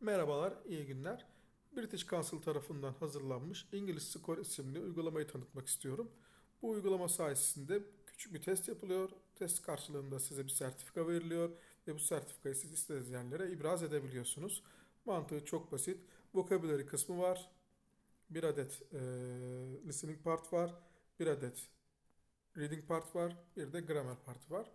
Merhabalar, iyi günler. British Council tarafından hazırlanmış İngiliz Score isimli uygulamayı tanıtmak istiyorum. Bu uygulama sayesinde küçük bir test yapılıyor. Test karşılığında size bir sertifika veriliyor ve bu sertifikayı siz istediğiniz yerlere ibraz edebiliyorsunuz. Mantığı çok basit. Vocabulary kısmı var. Bir adet e, listening part var. Bir adet reading part var. Bir de grammar part var.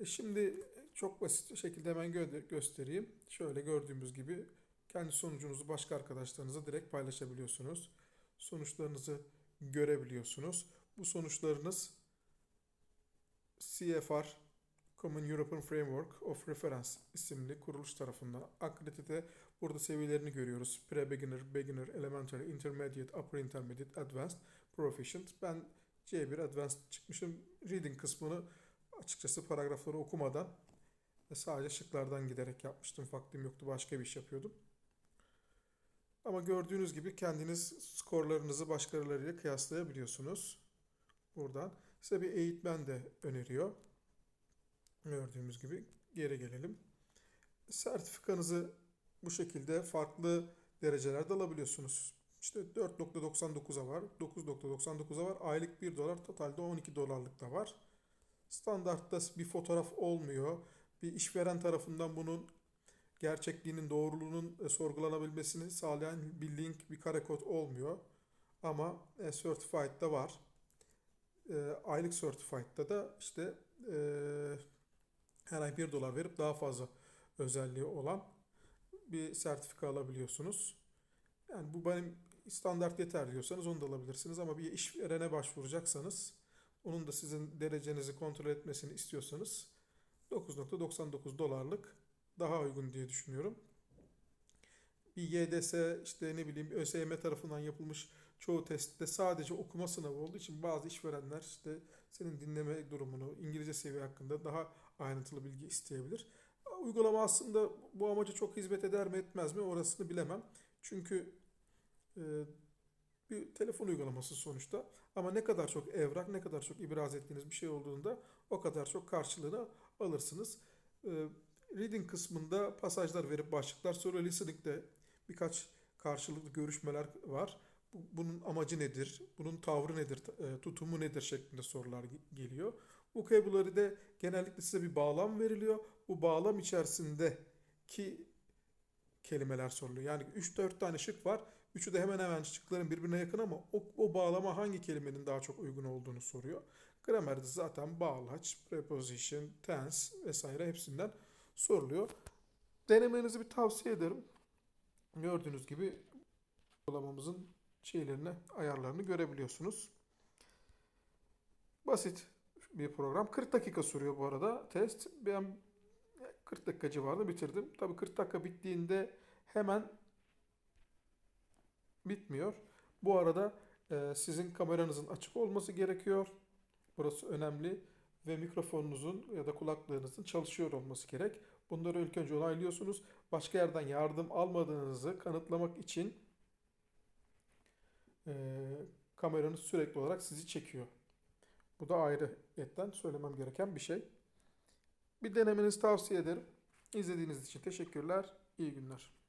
E şimdi çok basit şekilde hemen gö- göstereyim. Şöyle gördüğümüz gibi kendi sonucunuzu başka arkadaşlarınıza direkt paylaşabiliyorsunuz. Sonuçlarınızı görebiliyorsunuz. Bu sonuçlarınız CFR Common European Framework of Reference isimli kuruluş tarafından akredite. Burada seviyelerini görüyoruz. Pre-beginner, beginner, elementary, intermediate, upper intermediate, advanced, proficient. Ben C1 advanced çıkmışım. Reading kısmını açıkçası paragrafları okumadan ve sadece şıklardan giderek yapmıştım. Vaktim yoktu. Başka bir iş yapıyordum. Ama gördüğünüz gibi kendiniz skorlarınızı başkalarıyla kıyaslayabiliyorsunuz. Buradan size bir eğitmen de öneriyor. Gördüğümüz gibi geri gelelim. Sertifikanızı bu şekilde farklı derecelerde alabiliyorsunuz. İşte 4.99'a var, 9.99'a var, aylık 1 dolar, totalde 12 dolarlık da var. Standartta bir fotoğraf olmuyor. Bir işveren tarafından bunun gerçekliğinin, doğruluğunun e, sorgulanabilmesini sağlayan bir link, bir kare kod olmuyor. Ama e, Certified'da var. E, aylık Certified'da da işte e, her ay 1 dolar verip daha fazla özelliği olan bir sertifika alabiliyorsunuz. Yani bu benim standart yeter diyorsanız onu da alabilirsiniz ama bir işverene başvuracaksanız onun da sizin derecenizi kontrol etmesini istiyorsanız 9.99 dolarlık daha uygun diye düşünüyorum. Bir YDS işte ne bileyim ÖSYM tarafından yapılmış çoğu testte sadece okuma sınavı olduğu için bazı işverenler işte senin dinleme durumunu, İngilizce seviye hakkında daha ayrıntılı bilgi isteyebilir. Uygulama aslında bu amaca çok hizmet eder mi etmez mi orasını bilemem. Çünkü e, bir telefon uygulaması sonuçta. Ama ne kadar çok evrak, ne kadar çok ibraz ettiğiniz bir şey olduğunda o kadar çok karşılığını alırsınız. E, reading kısmında pasajlar verip başlıklar sonra listening'de birkaç karşılıklı görüşmeler var. Bu- Bunun amacı nedir? Bunun tavrı nedir? e, Tutumu nedir? şeklinde sorular ge- geliyor. Vocabulary'de genellikle size bir bağlam veriliyor. Bu bağlam içerisindeki kelimeler soruluyor. Yani 3-4 tane şık var. Üçü de hemen hemen şıkların birbirine yakın ama o, o bağlama hangi kelimenin daha çok uygun olduğunu soruyor. Gramerde zaten bağlaç, preposition, tense vesaire hepsinden soruluyor. Denemenizi bir tavsiye ederim. Gördüğünüz gibi uygulamamızın şeylerini, ayarlarını görebiliyorsunuz. Basit bir program. 40 dakika sürüyor bu arada test. Ben 40 dakika civarında bitirdim. Tabii 40 dakika bittiğinde hemen bitmiyor. Bu arada e, sizin kameranızın açık olması gerekiyor. Burası önemli ve mikrofonunuzun ya da kulaklığınızın çalışıyor olması gerek. Bunları ilk önce onaylıyorsunuz. Başka yerden yardım almadığınızı kanıtlamak için e, kameranız sürekli olarak sizi çekiyor. Bu da ayrıyetten söylemem gereken bir şey. Bir denemenizi tavsiye ederim. İzlediğiniz için teşekkürler. İyi günler.